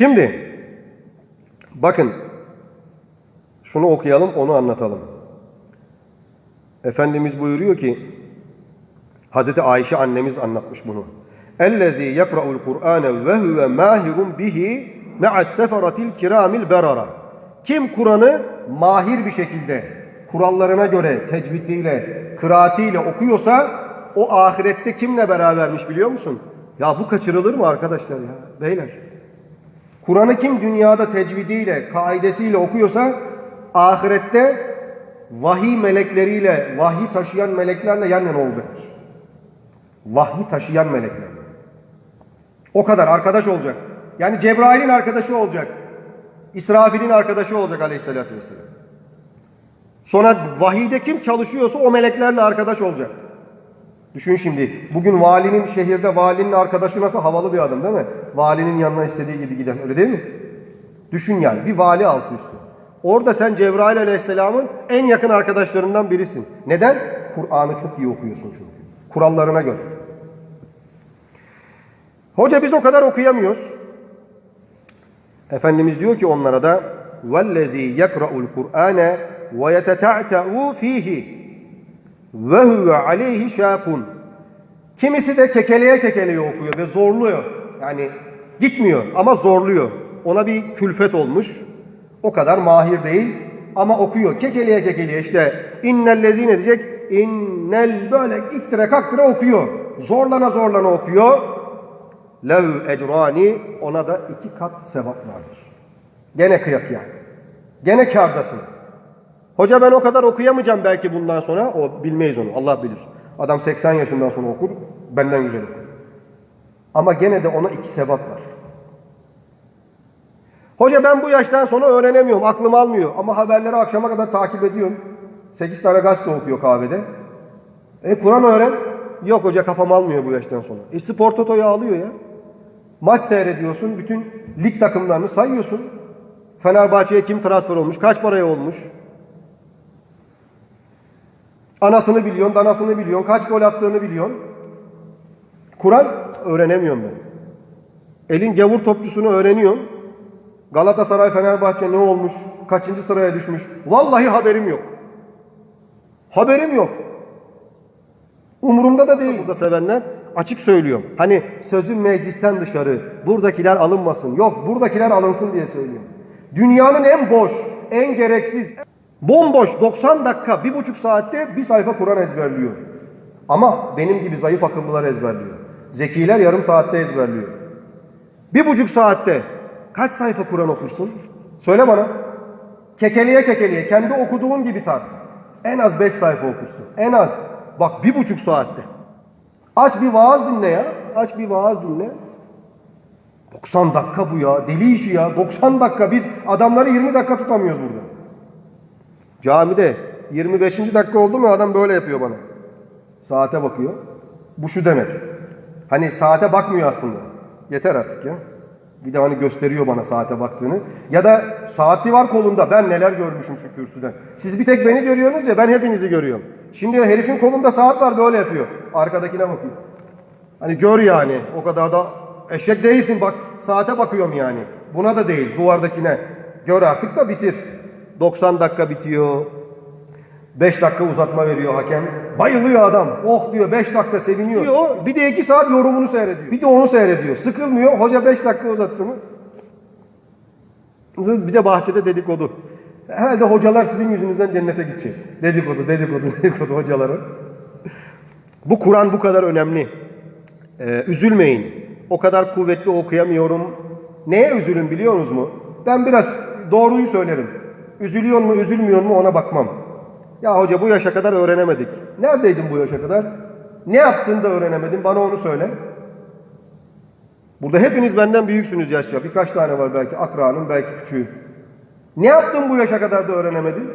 Şimdi bakın şunu okuyalım onu anlatalım. Efendimiz buyuruyor ki Hazreti Ayşe annemiz anlatmış bunu. Ellezî yekra'ul Kur'âne ve huve mahirun bihi me'as seferatil kiramil berara. Kim Kur'an'ı mahir bir şekilde kurallarına göre tecvidiyle, kıraatiyle okuyorsa o ahirette kimle berabermiş biliyor musun? Ya bu kaçırılır mı arkadaşlar ya beyler? Kur'an'ı kim dünyada tecvidiyle, kaidesiyle okuyorsa ahirette vahiy melekleriyle, vahiy taşıyan meleklerle yan yana olacaktır. Vahiy taşıyan melekler. O kadar arkadaş olacak. Yani Cebrail'in arkadaşı olacak. İsrafil'in arkadaşı olacak aleyhissalatü vesselam. Sonra vahiyde kim çalışıyorsa o meleklerle arkadaş olacak. Düşün şimdi bugün valinin şehirde valinin arkadaşı nasıl havalı bir adam değil mi? Valinin yanına istediği gibi giden öyle değil mi? Düşün yani bir vali altı üstü. Orada sen Cebrail aleyhisselamın en yakın arkadaşlarından birisin. Neden? Kur'an'ı çok iyi okuyorsun çünkü. Kurallarına göre. Hoca biz o kadar okuyamıyoruz. Efendimiz diyor ki onlara da وَالَّذ۪ي يَقْرَأُ الْقُرْآنَ وَيَتَتَعْتَعُوا ف۪يهِ ve huve aleyhi şakun. Kimisi de kekeleye kekeleye okuyor ve zorluyor. Yani gitmiyor ama zorluyor. Ona bir külfet olmuş. O kadar mahir değil ama okuyor. Kekeleye kekeleye işte innellezine diyecek innel böyle ittire kaktıra okuyor. Zorlana zorlana okuyor. Lev ecrani ona da iki kat sevap vardır. Gene kıyak yani. Gene kardasın. Hoca ben o kadar okuyamayacağım belki bundan sonra. O bilmeyiz onu. Allah bilir. Adam 80 yaşından sonra okur. Benden güzel okur. Ama gene de ona iki sevap var. Hoca ben bu yaştan sonra öğrenemiyorum. Aklım almıyor. Ama haberleri akşama kadar takip ediyorum. 8 tane gazete okuyor kahvede. E Kur'an öğren. Yok hoca kafam almıyor bu yaştan sonra. E spor totoyu alıyor ya. Maç seyrediyorsun. Bütün lig takımlarını sayıyorsun. Fenerbahçe'ye kim transfer olmuş? Kaç paraya olmuş? Anasını biliyorsun, danasını biliyorsun, kaç gol attığını biliyorsun. Kur'an öğrenemiyorum ben. Elin gavur topçusunu öğreniyorum. Galatasaray, Fenerbahçe ne olmuş? Kaçıncı sıraya düşmüş? Vallahi haberim yok. Haberim yok. Umurumda da değil. Burada sevenler açık söylüyorum. Hani sözün meclisten dışarı, buradakiler alınmasın. Yok, buradakiler alınsın diye söylüyorum. Dünyanın en boş, en gereksiz, bomboş 90 dakika, bir buçuk saatte bir sayfa Kur'an ezberliyor. Ama benim gibi zayıf akıllılar ezberliyor. Zekiler yarım saatte ezberliyor. Bir buçuk saatte kaç sayfa Kur'an okursun? Söyle bana. Kekeleye kekeleye kendi okuduğun gibi tart. En az beş sayfa okursun. En az. Bak bir buçuk saatte. Aç bir vaaz dinle ya. Aç bir vaaz dinle. 90 dakika bu ya. Deli işi ya. 90 dakika. Biz adamları 20 dakika tutamıyoruz burada. Camide 25. dakika oldu mu adam böyle yapıyor bana. Saate bakıyor. Bu şu demek. Hani saate bakmıyor aslında. Yeter artık ya. Bir de hani gösteriyor bana saate baktığını. Ya da saati var kolunda. Ben neler görmüşüm şu kürsüden. Siz bir tek beni görüyorsunuz ya ben hepinizi görüyorum. Şimdi herifin kolunda saat var böyle yapıyor. Arkadakine bakıyor. Hani gör yani. O kadar da eşek değilsin bak. Saate bakıyorum yani. Buna da değil duvardakine. Gör artık da bitir. 90 dakika bitiyor. 5 dakika uzatma veriyor hakem. Bayılıyor adam. Oh diyor 5 dakika seviniyor. Diyor, bir de 2 saat yorumunu seyrediyor. Bir de onu seyrediyor. Sıkılmıyor. Hoca 5 dakika uzattı mı? Bir de bahçede dedikodu. Herhalde hocalar sizin yüzünüzden cennete gidecek. Dedikodu, dedikodu, dedikodu hocaların. Bu Kur'an bu kadar önemli. Ee, üzülmeyin. O kadar kuvvetli okuyamıyorum. Neye üzülün biliyor musunuz mu? Ben biraz doğruyu söylerim. Üzülüyor mu, üzülmüyor mu ona bakmam. Ya hoca bu yaşa kadar öğrenemedik. Neredeydin bu yaşa kadar? Ne yaptın da öğrenemedin? Bana onu söyle. Burada hepiniz benden büyüksünüz yaşça. Birkaç tane var belki akranın, belki küçüğü. Ne yaptın bu yaşa kadar da öğrenemedin?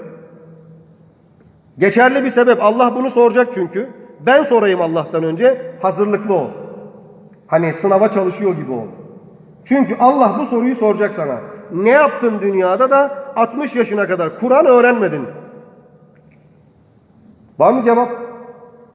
Geçerli bir sebep. Allah bunu soracak çünkü. Ben sorayım Allah'tan önce. Hazırlıklı ol. Hani sınava çalışıyor gibi ol. Çünkü Allah bu soruyu soracak sana. Ne yaptın dünyada da 60 yaşına kadar Kur'an öğrenmedin? Var mı cevap?